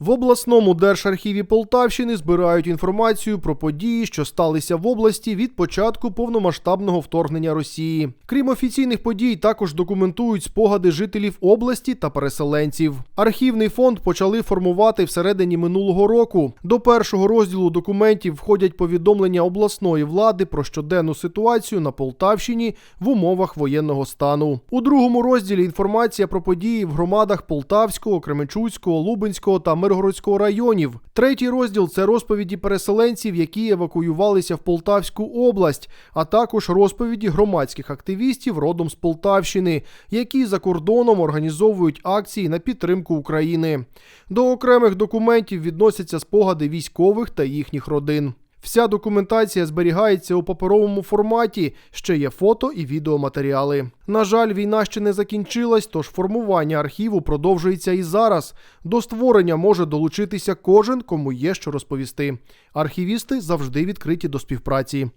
В обласному держархіві Полтавщини збирають інформацію про події, що сталися в області від початку повномасштабного вторгнення Росії. Крім офіційних подій, також документують спогади жителів області та переселенців. Архівний фонд почали формувати всередині минулого року. До першого розділу документів входять повідомлення обласної влади про щоденну ситуацію на Полтавщині в умовах воєнного стану. У другому розділі інформація про події в громадах Полтавського, Кременчуцького, Лубенського та Миргородського районів. Третій розділ це розповіді переселенців, які евакуювалися в Полтавську область, а також розповіді громадських активістів родом з Полтавщини, які за кордоном організовують акції на підтримку України. До окремих документів відносяться спогади військових та їхніх родин. Вся документація зберігається у паперовому форматі, ще є фото і відеоматеріали. На жаль, війна ще не закінчилась, тож формування архіву продовжується і зараз. До створення може долучитися кожен, кому є що розповісти. Архівісти завжди відкриті до співпраці.